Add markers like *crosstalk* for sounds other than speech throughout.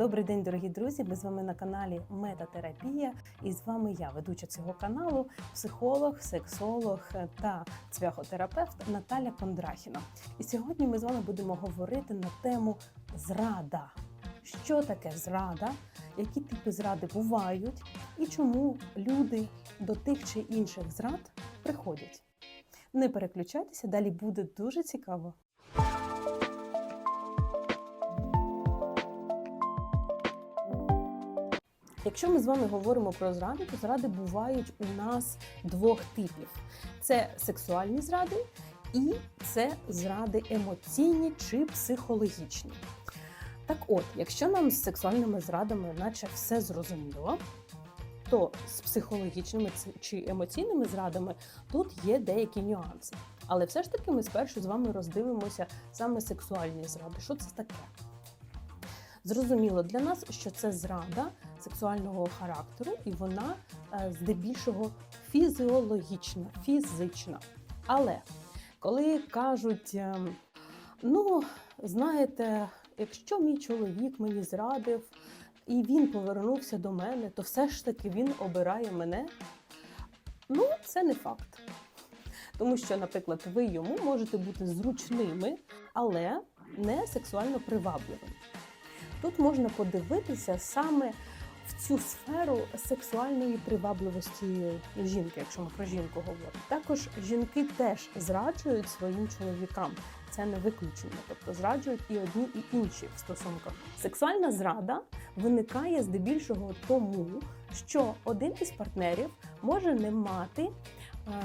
Добрий день, дорогі друзі! Ми з вами на каналі Метатерапія. І з вами я, ведуча цього каналу, психолог, сексолог та цвяхотерапевт Наталя Кондрахіна. І сьогодні ми з вами будемо говорити на тему зрада. Що таке зрада? Які типи зради бувають, і чому люди до тих чи інших зрад приходять? Не переключайтеся, далі буде дуже цікаво. Якщо ми з вами говоримо про зради, то зради бувають у нас двох типів: це сексуальні зради і це зради емоційні чи психологічні. Так от, якщо нам з сексуальними зрадами, наче все зрозуміло, то з психологічними чи емоційними зрадами тут є деякі нюанси. Але все ж таки ми спершу з вами роздивимося саме сексуальні зради. Що це таке? Зрозуміло для нас, що це зрада сексуального характеру, і вона е, здебільшого фізіологічна, фізична. Але коли кажуть, е, ну, знаєте, якщо мій чоловік мені зрадив і він повернувся до мене, то все ж таки він обирає мене. Ну, це не факт. Тому що, наприклад, ви йому можете бути зручними, але не сексуально привабливими. Тут можна подивитися саме в цю сферу сексуальної привабливості жінки, якщо ми про жінку говоримо. Також жінки теж зраджують своїм чоловікам. Це не виключення, тобто зраджують і одні, і інші в стосунках. Сексуальна зрада виникає здебільшого тому, що один із партнерів може не мати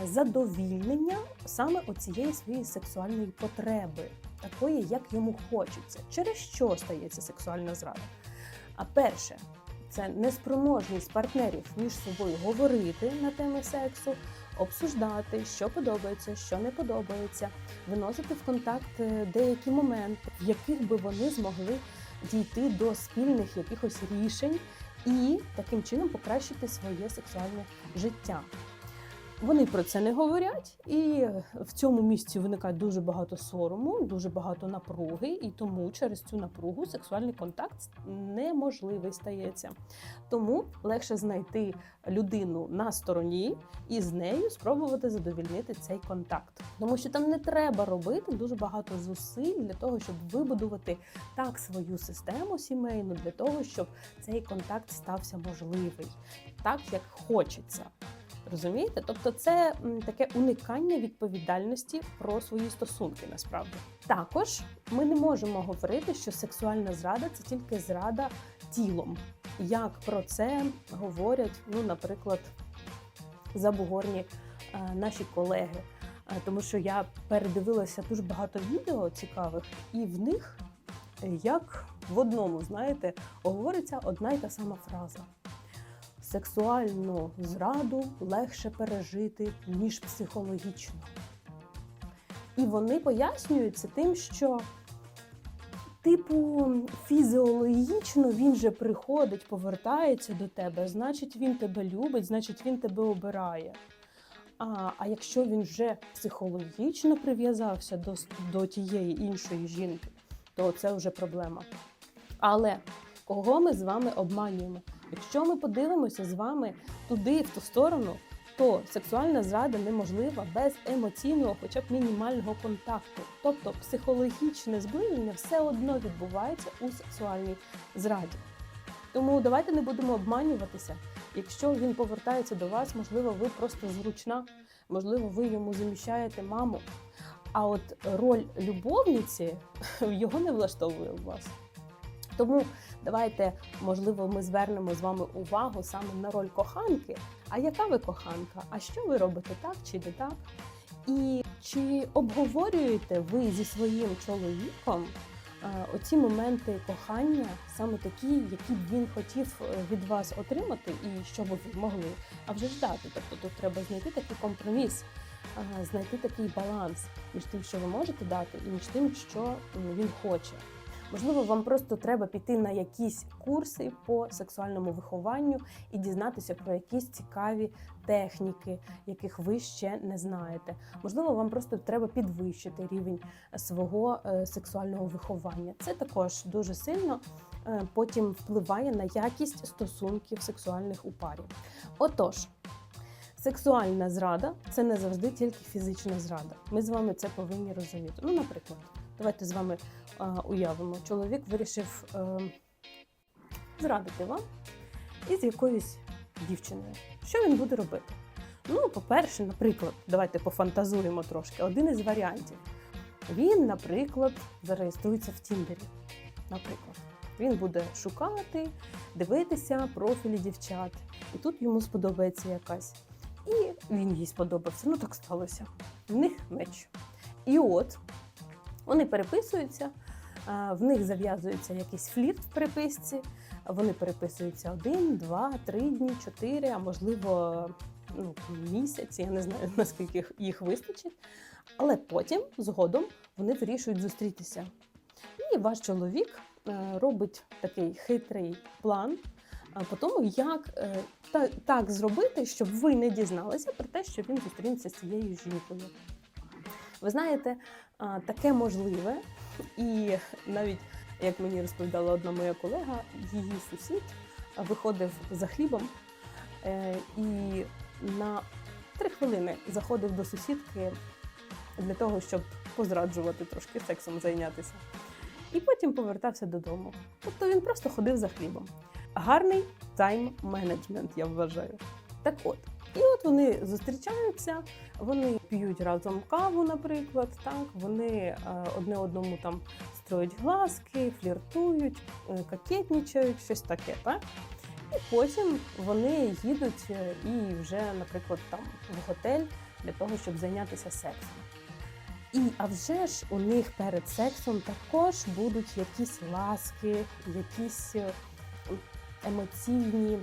задовільнення саме оцієї своєї сексуальної потреби, такої, як йому хочеться. Через що стається сексуальна зрада? А перше, це неспроможність партнерів між собою говорити на теми сексу, обсуждати, що подобається, що не подобається, виносити в контакт е, деякі моменти, в яких би вони змогли дійти до спільних якихось рішень і таким чином покращити своє сексуальне життя. Вони про це не говорять, і в цьому місці виникає дуже багато сорому, дуже багато напруги, і тому через цю напругу сексуальний контакт неможливий стається. Тому легше знайти людину на стороні і з нею спробувати задовільнити цей контакт, тому що там не треба робити дуже багато зусиль для того, щоб вибудувати так свою систему сімейну, для того, щоб цей контакт стався можливий, так як хочеться. Розумієте? Тобто це таке уникання відповідальності про свої стосунки насправді. Також ми не можемо говорити, що сексуальна зрада це тільки зрада тілом. Як про це говорять, ну, наприклад, забугорні е, наші колеги. Е, тому що я передивилася дуже багато відео цікавих, і в них, як в одному, знаєте, говориться одна й та сама фраза сексуальну зраду легше пережити, ніж психологічну. І вони пояснюються тим, що, типу, фізіологічно він же приходить, повертається до тебе, значить, він тебе любить, значить, він тебе обирає. А а якщо він вже психологічно прив'язався до, до тієї іншої жінки, то це вже проблема. Але кого ми з вами обманюємо? Якщо ми подивимося з вами туди, в ту сторону, то сексуальна зрада неможлива без емоційного, хоча б мінімального контакту. Тобто психологічне зближення все одно відбувається у сексуальній зраді. Тому давайте не будемо обманюватися. Якщо він повертається до вас, можливо, ви просто зручна, можливо, ви йому заміщаєте маму. А от роль любовниці *laughs* його не влаштовує у вас. Тому давайте, можливо, ми звернемо з вами увагу саме на роль коханки. А яка ви коханка? А що ви робите так чи не так? І чи обговорюєте ви зі своїм чоловіком е, оці моменти кохання, саме такі, які б він хотів е, від вас отримати, і що ви могли, а вже ж дати? Тобто тут треба знайти такий компроміс, е, знайти такий баланс між тим, що ви можете дати, і між тим, що він хоче. Можливо, вам просто треба піти на якісь курси по сексуальному вихованню і дізнатися про якісь цікаві техніки, яких ви ще не знаєте. Можливо, вам просто треба підвищити рівень свого е, сексуального виховання. Це також дуже сильно е, потім впливає на якість стосунків сексуальних у парі. Отож, сексуальна зрада це не завжди тільки фізична зрада. Ми з вами це повинні розуміти. Ну, наприклад, давайте з вами е, уявимо, чоловік вирішив е, зрадити вам із якоюсь дівчиною. Що він буде робити? Ну, по-перше, наприклад, давайте пофантазуємо трошки. Один із варіантів. Він, наприклад, зареєструється в Тіндері. Наприклад, він буде шукати, дивитися профілі дівчат, і тут йому сподобається якась. І він їй сподобався. Ну так сталося. В них меч. І от вони переписуються, в них зав'язується якийсь флірт в переписці. Вони переписуються один, два, три дні, чотири, а можливо, ну, місяць. Я не знаю *laughs* наскільки їх- вистачить. Але потім, згодом, вони вирішують зустрітися. І ваш чоловік е, робить такий хитрий план по тому, як е, та, так зробити, щоб ви не дізналися про те, що він зустрінеться з цією жінкою. Ви знаєте, таке можливе, і навіть як мені розповідала одна моя колега, її сусід виходив за хлібом е, і на три хвилини заходив до сусідки для того, щоб позраджувати трошки сексом зайнятися. І потім повертався додому. Тобто він просто ходив за хлібом. Гарний тайм-менеджмент, я вважаю. Так от, і от вони зустрічаються, вони п'ють разом каву, наприклад, так вони е, одне одному там строять глазки, фліртують, е, кокетнічають, щось таке, так? І потім вони їдуть е, і вже, наприклад, там в готель для того, щоб зайнятися сексом. І а вже ж у них перед сексом також будуть якісь ласки, якісь емоційні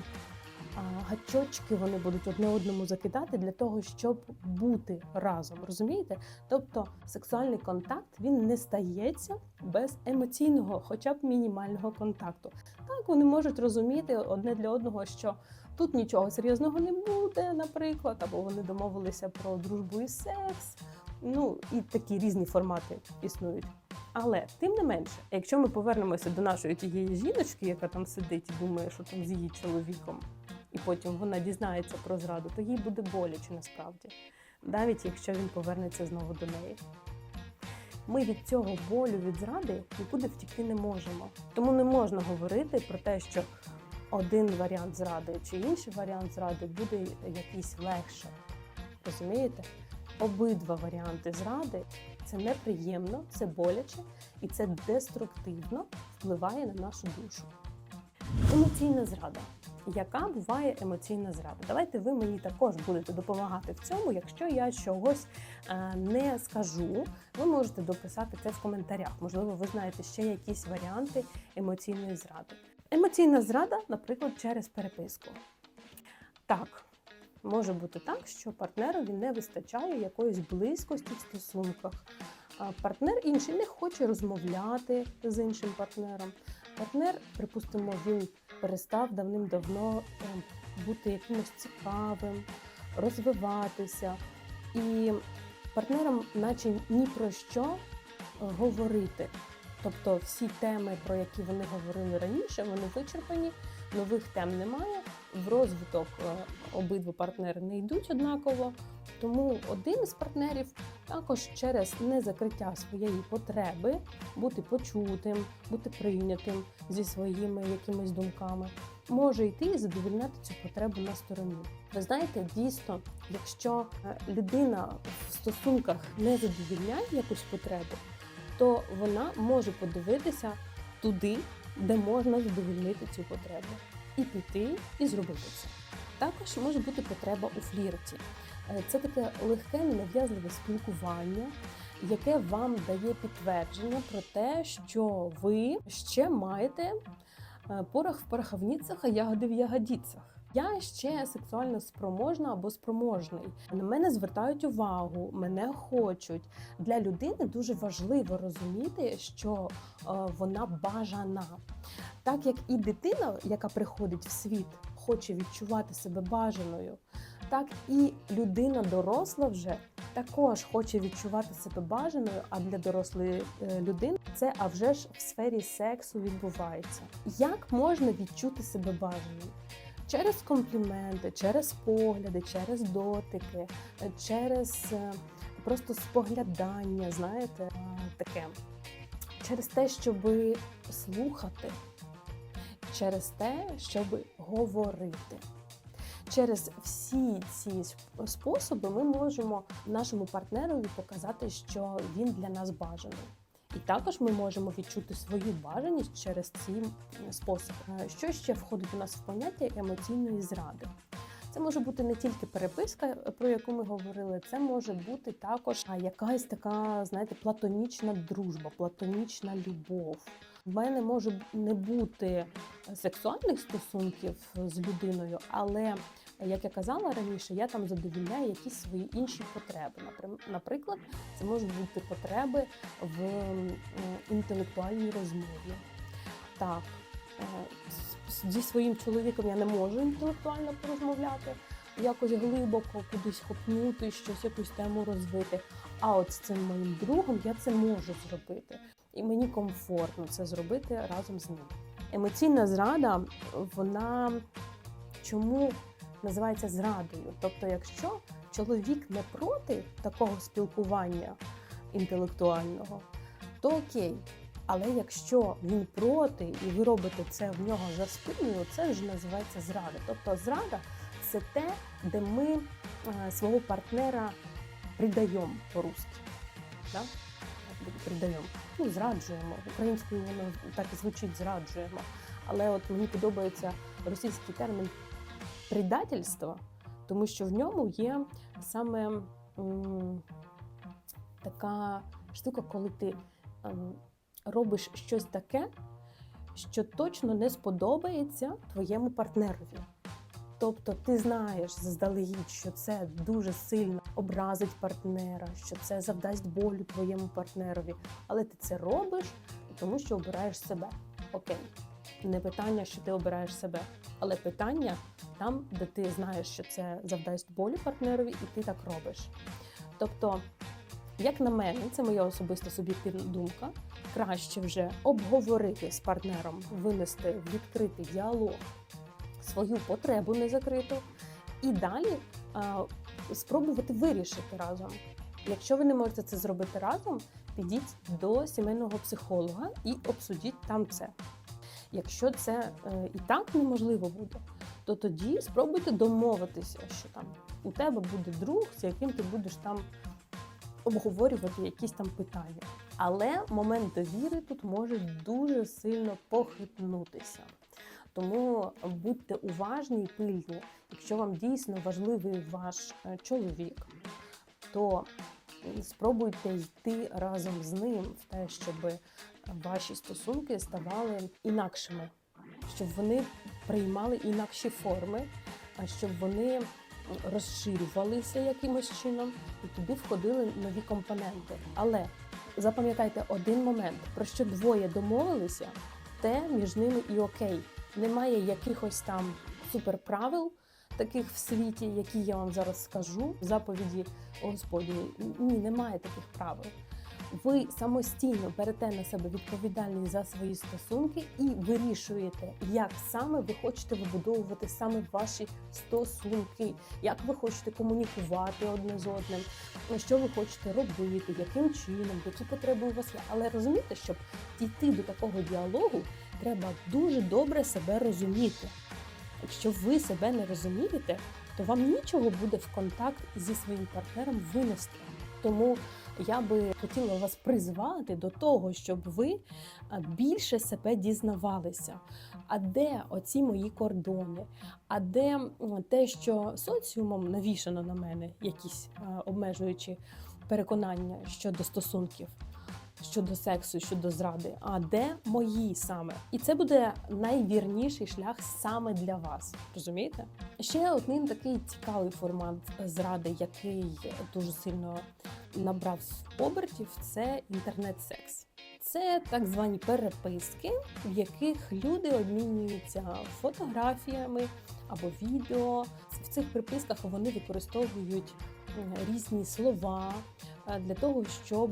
гачочки вони будуть одне одному закидати для того, щоб бути разом. Розумієте? Тобто сексуальний контакт він не стається без емоційного, хоча б мінімального контакту. Так вони можуть розуміти одне для одного, що тут нічого серйозного не буде, наприклад, або вони домовилися про дружбу і секс. Ну і такі різні формати існують. Але тим не менше, якщо ми повернемося до нашої тієї жіночки, яка там сидить і думає, що там з її чоловіком, і потім вона дізнається про зраду, то їй буде боляче насправді, навіть якщо він повернеться знову до неї. Ми від цього болю від зради нікуди втікти не можемо. Тому не можна говорити про те, що один варіант зради чи інший варіант зради буде якийсь легше. Розумієте? Обидва варіанти зради це неприємно, це боляче і це деструктивно впливає на нашу душу. Емоційна зрада. Яка буває емоційна зрада? Давайте ви мені також будете допомагати в цьому. Якщо я чогось е, не скажу, ви можете дописати це в коментарях. Можливо, ви знаєте ще якісь варіанти емоційної зради. Емоційна зрада, наприклад, через переписку. Так, може бути так, що партнерові не вистачає якоїсь близькості в стосунках. Партнер інший не хоче розмовляти з іншим партнером. Партнер, припустимо, він перестав давним-давно е, бути якимось цікавим, розвиватися. І партнерам, наче ні про що е, говорити. Тобто всі теми, про які вони говорили раніше, вони вичерпані, нових тем немає. В розвиток е, обидва партнери не йдуть однаково. Тому один із партнерів також через незакриття своєї потреби бути почутим, бути прийнятим зі своїми якимись думками, може йти і задовільняти цю потребу на стороні. Ви знаєте, дійсно, якщо е, людина в стосунках не задовільняє якусь потребу, то вона може подивитися туди, де можна задовільнити цю потребу, і піти і зробити це. Також може бути потреба у флірті. Е, Це таке легке, ненав'язливе спілкування, яке вам дає підтвердження про те, що ви ще маєте е, порох в пороховницях, а ягоди в ягодицях. Я ще сексуально спроможна або спроможний. На мене звертають увагу, мене хочуть. Для людини дуже важливо розуміти, що е, вона бажана. Так як і дитина, яка приходить в світ, хоче відчувати себе бажаною, так і людина доросла вже також хоче відчувати себе бажаною, а для дорослої е, людини це а вже ж в сфері сексу відбувається. Як можна відчути себе бажаною? Через компліменти, через погляди, через дотики, е, через е, просто споглядання, знаєте, таке, через те, щоб слухати, через те, щоб говорити. Через всі ці способи ми можемо нашому партнерові показати, що він для нас бажаний. І також ми можемо відчути свою бажаність через ці способи. Е, Що ще входить у нас в поняття емоційної зради? Це може бути не тільки переписка, е, про яку ми говорили, це може бути також якась така, знаєте, платонічна дружба, платонічна любов. В мене може не бути сексуальних стосунків з людиною, але як я казала раніше, я там задовільняю якісь свої інші потреби. Наприклад, це можуть бути потреби в інтелектуальній розмові. Так, е, зі своїм чоловіком я не можу інтелектуально порозмовляти, якось глибоко кудись хопнути, щось якусь тему розвити. А от з цим моїм другом я це можу зробити. І мені комфортно це зробити разом з ним. Емоційна зрада, вона чому називається зрадою? Тобто, якщо чоловік не проти такого спілкування інтелектуального, то окей. Але якщо він проти і ви робите це в нього за спиною, це вже називається зрада. Тобто зрада це те, де ми е, свого партнера придаємо по-русски. Да? Придаємо. Ну, зраджуємо. Українською воно так і звучить зраджуємо. Але от мені подобається російський термін предательство, тому що в ньому є саме м, така штука, коли ти ем, робиш щось таке, що точно не сподобається твоєму партнерові. Тобто ти знаєш заздалегідь, що це дуже сильно образить партнера, що це завдасть болю твоєму партнерові, але ти це робиш, тому що обираєш себе. Окей, не питання, що ти обираєш себе, але питання там, де ти знаєш, що це завдасть болю партнерові, і ти так робиш. Тобто, як на мене, це моя особиста суб'єктивна думка. Краще вже обговорити з партнером, винести в відкритий діалог свою потребу не закриту, і далі а, спробувати вирішити разом. Якщо ви не можете це зробити разом, підіть до сімейного психолога і обсудіть там це. Якщо це е, і так неможливо буде, то тоді спробуйте домовитися, що там у тебе буде друг, з яким ти будеш там обговорювати якісь там питання. Але момент довіри тут може дуже сильно похитнутися. Тому будьте уважні і пильні. Якщо вам дійсно важливий ваш е, чоловік, то спробуйте йти разом з ним в те, щоб ваші стосунки ставали інакшими, щоб вони приймали інакші форми, а щоб вони розширювалися якимось чином і туди входили нові компоненти. Але запам'ятайте один момент, про що двоє домовилися, те між ними і окей. Немає якихось там суперправил, таких в світі, які я вам зараз скажу, в заповіді Господні. Ні, немає таких правил. Ви самостійно берете на себе відповідальність за свої стосунки і вирішуєте, як саме ви хочете вибудовувати саме ваші стосунки, як ви хочете комунікувати одне з одним, що ви хочете робити, яким чином, які потреби у вас є. Але розумієте, щоб дійти до такого діалогу, треба дуже добре себе розуміти. Якщо ви себе не розумієте, то вам нічого буде в контакт зі своїм партнером винести. Тому я би хотіла вас призвати до того, щоб ви більше себе дізнавалися. А де оці мої кордони? А де те, що соціумом навішано на мене, якісь обмежуючі переконання щодо стосунків? Щодо сексу, щодо зради, а де мої саме. І це буде найвірніший шлях саме для вас. Розумієте? Ще один такий цікавий формат зради, який дуже сильно набрав обертів, це інтернет-секс. Це так звані переписки, в яких люди обмінюються фотографіями або відео. В цих переписках вони використовують різні слова е, для того, щоб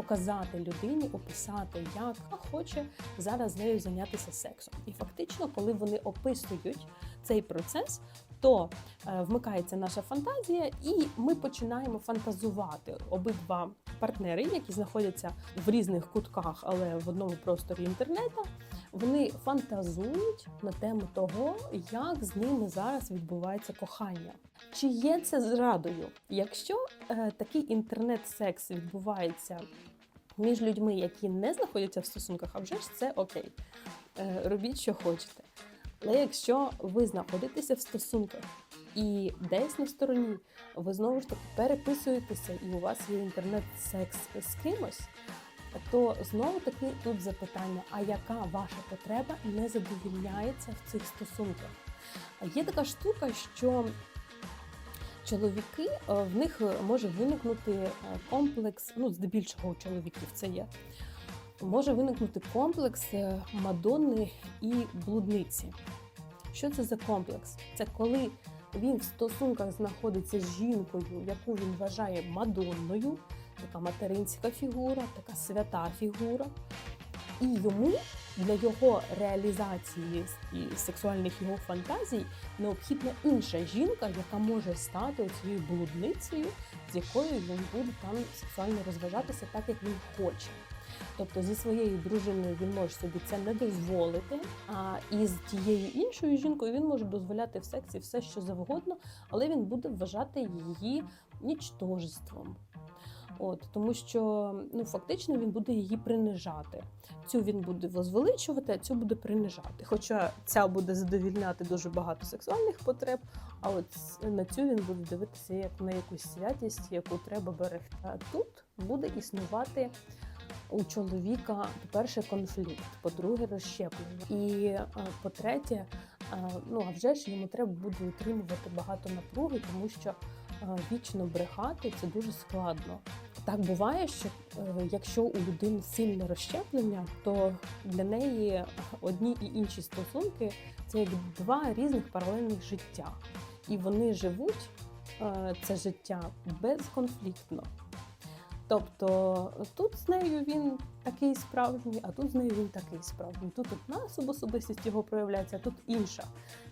показати людині, описати, як хоче зараз нею зайнятися сексом. І фактично, коли вони описують цей процес, то е, вмикається наша фантазія, і ми починаємо фантазувати обидва партнери, які знаходяться в різних кутках, але в одному просторі інтернету. Вони фантазують на тему того, як з ними зараз відбувається кохання. Чи є це зрадою? Якщо е, такий інтернет-секс відбувається між людьми, які не знаходяться в стосунках, а вже ж це окей. Е, робіть, що хочете. Але якщо ви знаходитеся в стосунках і десь на стороні ви знову ж таки переписуєтеся, і у вас є інтернет-секс з кимось, то знову таки тут запитання: а яка ваша потреба не задовільняється в цих стосунках? Є така штука, що чоловіки е, в них може виникнути е, комплекс, ну здебільшого у чоловіків це є. Може виникнути комплекс е, Мадонни і блудниці. Що це за комплекс? Це коли він в стосунках знаходиться з жінкою, яку він вважає Мадонною, така материнська фігура, така свята фігура. І йому для його реалізації і сексуальних його фантазій необхідна інша жінка, яка може стати цією блудницею, з якою він буде там сексуально розважатися так, як він хоче. Тобто зі своєю дружиною він може собі це не дозволити. А із тією іншою жінкою він може дозволяти в сексі все, що завгодно, але він буде вважати її нічтожеством. От тому, що ну фактично він буде її принижати. Цю він буде возвеличувати, а цю буде принижати. Хоча ця буде задовільняти дуже багато сексуальних потреб, а от на цю він буде дивитися як на якусь святість, яку треба берегти. А тут буде існувати у чоловіка, по-перше, конфлікт, по-друге, розщеплення. І е, по-третє, е, ну а вже ж йому треба буде утримувати багато напруги, тому що вічно брехати це дуже складно. Так буває, що якщо у людини сильне розщеплення, то для неї одні і інші стосунки це як два різних паралельних життя, і вони живуть це життя безконфліктно. Тобто тут з нею він такий справжній, а тут з нею він такий справжній. Тут одна особистість його проявляється, а тут інша.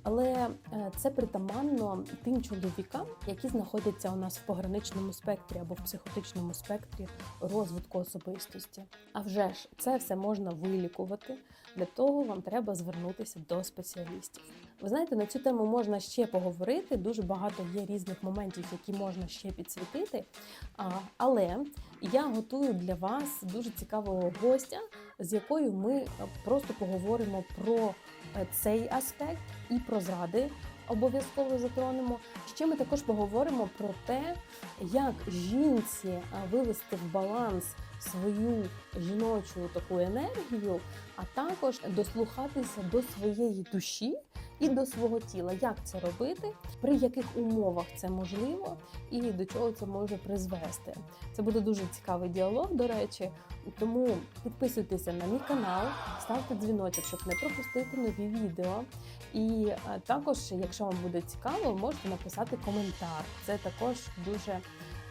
Але е, це притаманно тим чоловікам, які знаходяться у нас в пограничному спектрі або в психотичному спектрі розвитку особистості. А вже ж це все можна вилікувати. Для того вам треба звернутися до спеціалістів. Ви знаєте, на цю тему можна ще поговорити. Дуже багато є різних моментів, які можна ще підсвітити. Але я готую для вас дуже цікавого гостя, з якою ми просто поговоримо про е, цей аспект і про зради. Обов'язково затронемо. Ще ми також поговоримо про те, як жінці вивести в баланс свою жіночу таку енергію, а також дослухатися до своєї душі і до свого тіла. Як це робити, при яких умовах це можливо, і до чого це може призвести. Це буде дуже цікавий діалог, до речі. Тому підписуйтеся на мій канал, ставте дзвіночок, щоб не пропустити нові відео. І е, також, якщо вам буде цікаво, можете написати коментар. Це також дуже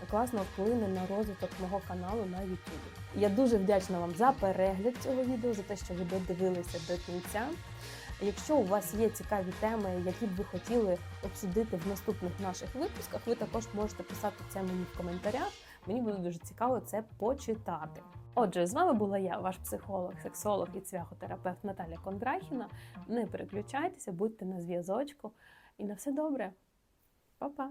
класно вплине на розвиток мого каналу на YouTube. Я дуже вдячна вам за перегляд цього відео, за те, що ви додивилися до кінця. Якщо у вас є цікаві теми, які б ви хотіли обсудити в наступних наших випусках, ви також можете писати це мені в коментарях. Мені буде дуже цікаво це почитати. Отже, з вами була я, ваш психолог, сексолог і цвяхотерапевт Наталя Кондрахіна. Не переключайтеся, будьте на зв'язочку і на все добре. Па-па!